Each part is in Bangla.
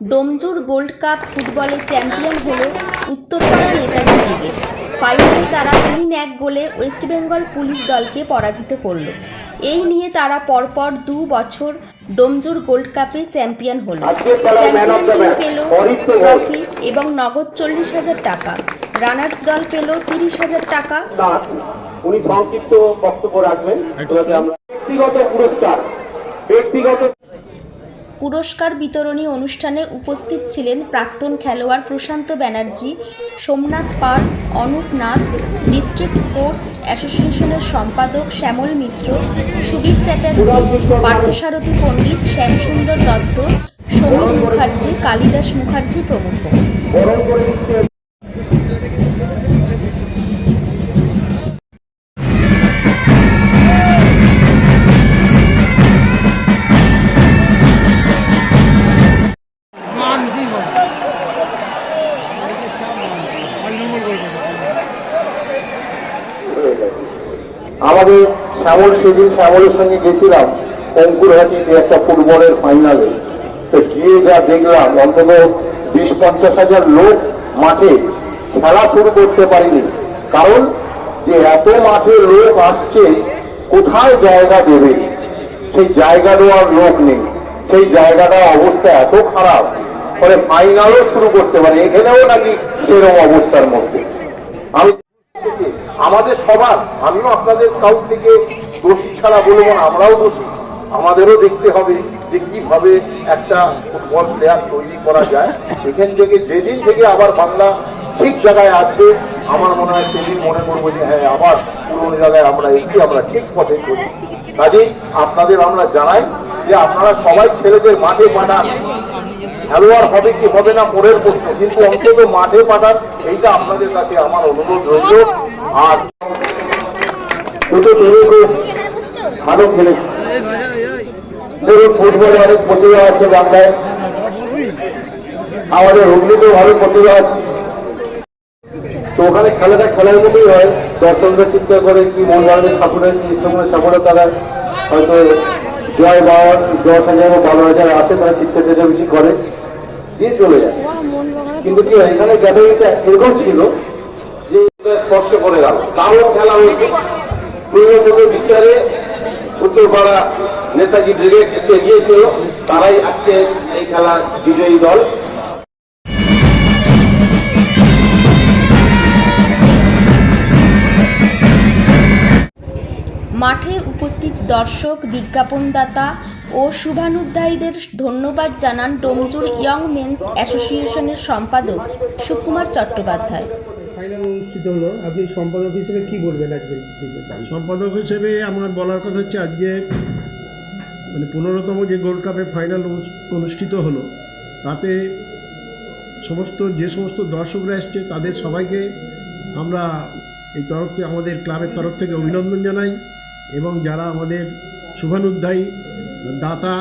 ডোমজুর গোল্ড কাপ ফুটবলে চ্যাম্পিয়ন হল উত্তরপাড়া নেতাজি ব্রিগেড ফাইনালে তারা তিন এক গোলে ওয়েস্টবেঙ্গল পুলিশ দলকে পরাজিত করল। এই নিয়ে তারা পরপর দু বছর ডোমজুর গোল্ড কাপে চ্যাম্পিয়ন হল। চ্যাম্পিয়ন টিম পেল ট্রফি এবং নগদ চল্লিশ হাজার টাকা। রানার্স দল পেল তিরিশ হাজার টাকা। উনি সংক্ষিপ্ত বক্তব্য রাখবেন। ব্যক্তিগত পুরস্কার ব্যক্তিগত পুরস্কার বিতরণী অনুষ্ঠানে উপস্থিত ছিলেন প্রাক্তন খেলোয়াড় প্রশান্ত ব্যানার্জি, সোমনাথ পাল, অনুপ নাথ, ডিস্ট্রিক্ট স্পোর্টস অ্যাসোসিয়েশনের সম্পাদক শ্যামল মিত্র, সুবীর চ্যাটার্জি, পার্থসারথী পণ্ডিত শ্যামসুন্দর দত্ত, সমীর মুখার্জি, কালিদাস মুখার্জি প্রমুখ। আমাদের শ্যামল সেদিন শ্যামলের সঙ্গে গেছিলাম অঙ্কুরহাটিতে একটা ফুটবলের ফাইনালে। তো গিয়ে যা দেখলাম, অন্তত বিশ পঞ্চাশ হাজার লোক মাঠে খেলা শুরু করতে পারিনি। কারণ যে এত মাঠে লোক আসছে, কোথায় জায়গা দেবে? সেই জায়গা দেওয়ার লোক নেই। সেই জায়গাটার অবস্থা এত খারাপ, ফলে ফাইনালও শুরু করতে পারে। এখানেও নাকি সেরকম অবস্থার মধ্যে। আমি আমাদের সবার, আমিও আপনাদের কাউ থেকে দোষী ছাড়া বলব না, আমরাও দোষী। আমাদেরও দেখতে হবে যে কীভাবে একটা ফুটবল প্লেয়ার তৈরি করা যায়। এখান থেকে, যেদিন থেকে আবার বাংলা ঠিক জায়গায় আসবে, আমার মনে হয় সেদিন মনে করব যে হ্যাঁ আবার পুরোনো জায়গায় আমরা এসেছি, আমরা ঠিক পথে চলি কাজেই আপনাদের আমরা জানাই যে আপনারা সবাই ছেলেদের মাঠে পাঠান। খেলোয়াড় হবে কি হবে না, পরের প্রশ্ন। কিন্তু অন্তত মাঠে পাঠান, এইটা আপনাদের কাছে আমার অনুরোধ রইল। আর দুটো টিমই খুব ভালো খেলেছে ধরুন ফুটবলে অনেক প্রতিভা আছে বাংলায়। আমাদের হুগলিতেও ভালো প্রতিভা আছে। তো ওখানে খেলাটা খেলার মতোই হয়। দর্শকরা চিন্তা করে কি মন বাড়বে ঠাকুরের সময় সাপোর্টে তারা হয়তো জয় বাউন দশ হাজার বা বারো হাজার আসে তারা চিত্তে চেঁচামেচি করে দিয়ে চলে যায়। কিন্তু কি হয়, এখানে গ্যাদারিংটা এরকম ছিল। করে গেল। তারও খেলা হয়েছে। বিচারে উত্তরপাড়া নেতাজি ব্রিগেড তারাই আজকে এই খেলা বিজয়ী দল। মাঠে উপস্থিত দর্শক, বিজ্ঞাপনদাতা ও শুভানুধ্যায়ীদের ধন্যবাদ জানান ডোমজুর ইয়ং মেন্স অ্যাসোসিয়েশনের সম্পাদক সুকুমার চট্টোপাধ্যায়। অনুষ্ঠিত হলো আপনি সম্পাদক হিসেবে কি বলবেন আজকে সম্পাদক হিসেবে আমার বলার কথা হচ্ছে আজকে মানে পনেরোতম যে গোল্ড কাপে ফাইনাল অনুষ্ঠিত হলো তাতে সমস্ত যে সমস্ত দর্শকরা এসছে তাদের সবাইকে আমরা এই তরফ থেকে আমাদের ক্লাবের তরফ থেকে অভিনন্দন জানাই এবং যারা আমাদের শুভানুধ্যায়ী দাতা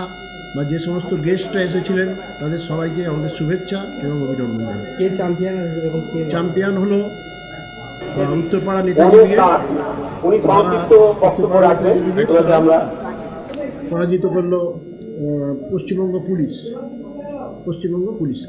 বা যে সমস্ত গেস্টরা এসেছিলেন তাদের সবাইকে আমাদের শুভেচ্ছা এবং অভিনন্দন জানাই। কে চ্যাম্পিয়ন এবং চ্যাম্পিয়ন হলো উত্তরপাড়া নেতাজি পরাজিত করল পশ্চিমবঙ্গ পুলিশ। পশ্চিমবঙ্গ পুলিশ